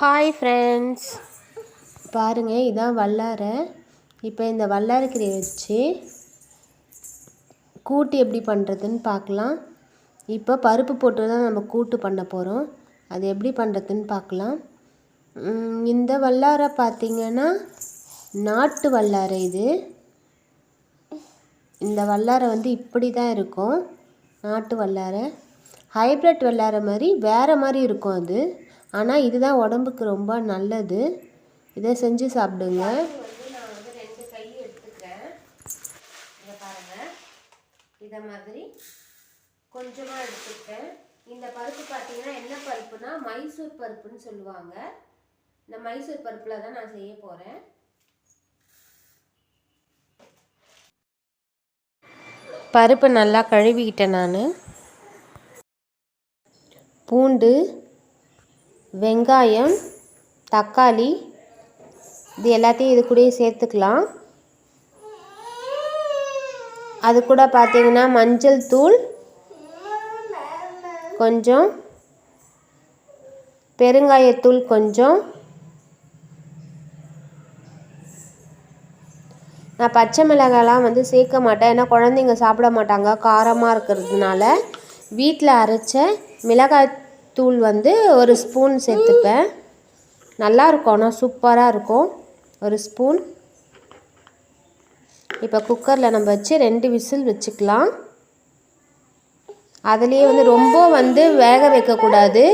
Hi friends பாருங்கள் இதான் வல்லாரை. இப்போ இந்த வல்லாரக்கீரையை வச்சு கூட்டு எப்படி பண்ணுறதுன்னு பார்க்கலாம். இப்போ பருப்பு போட்டு தான் நம்ம கூட்டு பண்ண போகிறோம் அது எப்படி பண்ணுறதுன்னு பார்க்கலாம். இந்த வல்லாரை பார்த்திங்கன்னா நாட்டு வல்லாரை இது. இந்த வல்லாரை வந்து இப்படி தான் இருக்கும். நாட்டு வல்லாரை. ஹைப்ரிட் வல்லாரை மாதிரி வேறு மாதிரி இருக்கும் அது. ஆனால் இதுதான் உடம்புக்கு ரொம்ப நல்லது. இதை செஞ்சு சாப்பிடுங்க. நான் வந்து ரெண்டு இதை பாருங்கள் இதை மாதிரி கொஞ்சமாக எடுத்துக்கிட்டேன். இந்த பருப்பு பார்த்தீங்கன்னா என்ன பருப்புனா மைசூர் பருப்புன்னு சொல்லுவாங்க. இந்த மைசூர் பருப்பில் தான் நான் செய்ய போகிறேன் பருப்பு நல்லா கழுவிக்கிட்டேன் நான். பூண்டு வெங்காயம் தக்காளி இது எல்லாத்தையும் இது கூடயே சேர்த்துக்கலாம். அது கூட பார்த்தீங்கன்னா மஞ்சள் தூள் கொஞ்சம் பெருங்காயத்தூள் கொஞ்சம். நான் பச்சை மிளகாலாம் வந்து சேர்க்க மாட்டேன். ஏன்னா குழந்தைங்க சாப்பிட மாட்டாங்க. காரமாக இருக்கிறதுனால வீட்டில் அரைச்ச மிளகாய் தூள் வந்து ஒரு ஸ்பூன் சேர்த்துப்பேன். நல்லா இருக்கும் ஆனால் சூப்பராக இருக்கும் ஒரு ஸ்பூன். இப்போ குக்கரில் நம்ம வச்சு ரெண்டு விசில் வச்சுக்கலாம். அதுலேயே வந்து ரொம்ப வந்து வேக வைக்கக்கூடாது.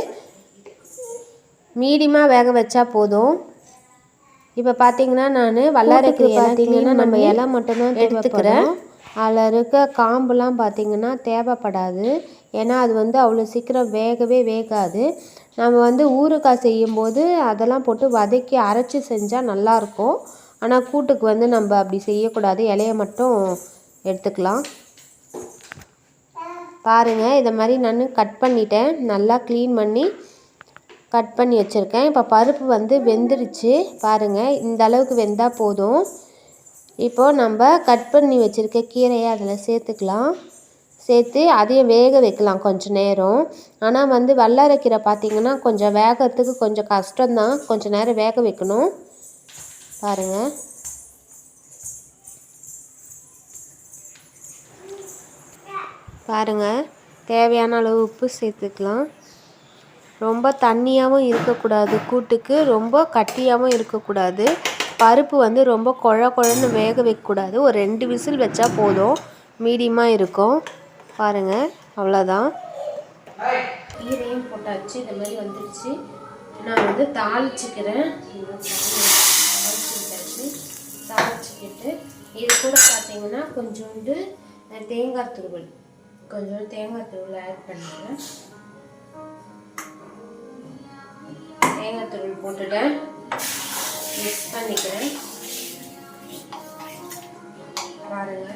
மீடியமாக வேக வச்சா போதும். இப்போ பார்த்தீங்கன்னா நான் வல்லாரைக்கீரை பார்த்தீங்கன்னா நம்ம இலை மட்டும்தான் எடுத்துக்கிறேன். அதில் இருக்க காம்புலாம் பார்த்திங்கன்னா தேவைப்படாது. ஏன்னா அது வந்து அவ்வளோ சீக்கிரம் வேகவே வேகாது. நம்ம வந்து ஊறுகாய் செய்யும்போது அதெல்லாம் போட்டு வதக்கி அரைச்சி செஞ்சால் நல்லாயிருக்கும். ஆனால் கூட்டுக்கு வந்து நம்ம அப்படி செய்யக்கூடாது. இலைய மட்டும் எடுத்துக்கலாம். பாருங்கள் இதை மாதிரி நான் கட் பண்ணிட்டேன். நல்லா க்ளீன் பண்ணி கட் பண்ணி வச்சுருக்கேன். இப்போ பருப்பு வந்து வெந்துருச்சு. பாருங்கள் இந்த அளவுக்கு வெந்தால் போதும். இப்போது நம்ம கட் பண்ணி வச்சுருக்க கீரையை அதில் சேர்த்துக்கலாம். சேர்த்து அதையும் வேக வைக்கலாம் கொஞ்சம் நேரம். ஆனால் வந்து வல்லாரக்கீரை பார்த்திங்கன்னா கொஞ்சம் வேகிறதுக்கு கொஞ்சம் கஷ்டம்தான். கொஞ்சம் நேரம் வேக வைக்கணும். பாருங்கள் பாருங்கள் தேவையான அளவு உப்பு சேர்த்துக்கலாம். ரொம்ப தண்ணியாகவும் இருக்கக்கூடாது. கூட்டுக்கு ரொம்ப கட்டியாகவும் இருக்கக்கூடாது. பருப்பு வந்து ரொம்ப குழ குழன்னு வேக வைக்கக்கூடாது. ஒரு ரெண்டு விசில் வச்சா போதும். மீடியமாக இருக்கும். பாருங்கள் அவ்வளோதான் கீரையும் போட்டாச்சு. இந்த மாதிரி வந்துடுச்சு நான் வந்து தாளிச்சுக்கிறேன். தாளிச்சுக்கிட்டாச்சு தாளிச்சுக்கிட்டு இது கூட பார்த்தீங்கன்னா கொஞ்சோண்டு தேங்காய் துருவல். கொஞ்சோண்டு தேங்காய் துருவல் ஆட் பண்ணுறேன் தேங்காய் துருவல் போட்டுட்டேன். மிக்ஸ் பண்ணிக்கிறேன். பாருங்க.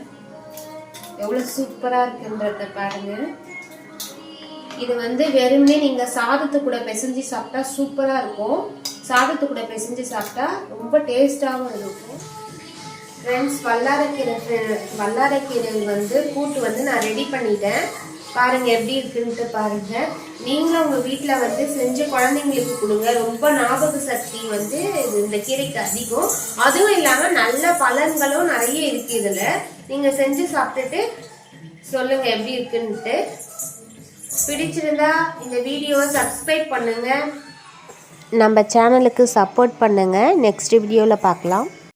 எவ்வளோ சூப்பராக இருக்குன்றத பாருங்க. இது வந்து வெறுமனே நீங்கள் சாதத்து கூட பிசைஞ்சு சாப்பிட்டா சூப்பராக இருக்கும். சாதத்து கூட பிசைஞ்சு சாப்பிட்டா ரொம்ப டேஸ்டாகவும் இருக்கும். ஃப்ரெண்ட்ஸ் வல்லாரக்கீரை வல்லாரைக்கீரை வந்து கூட்டு வந்து நான் ரெடி பண்ணிட்டேன். பாருங்க எப்படி இருக்குன்ட்டு பாருங்க. நீங்களும் உங்க வீட்டில் வந்து செஞ்சு குழந்தைங்களுக்கு கொடுங்க. ரொம்ப ஞாபக சக்தி வந்து இந்த கீரைக்கு அதிகம். அதுவும் இல்லாமல் நல்ல பலன்களும் நிறைய இருக்கு இதில். நீங்கள் செஞ்சு சாப்பிட்டுட்டு சொல்லுங்க எப்படி இருக்குன்ட்டு பிடிச்சிருந்தா இந்த வீடியோவை சப்ஸ்கிரைப் பண்ணுங்க. நம்ம சேனலுக்கு சப்போர்ட் பண்ணுங்க. நெக்ஸ்ட் வீடியோவில் பார்க்கலாம்.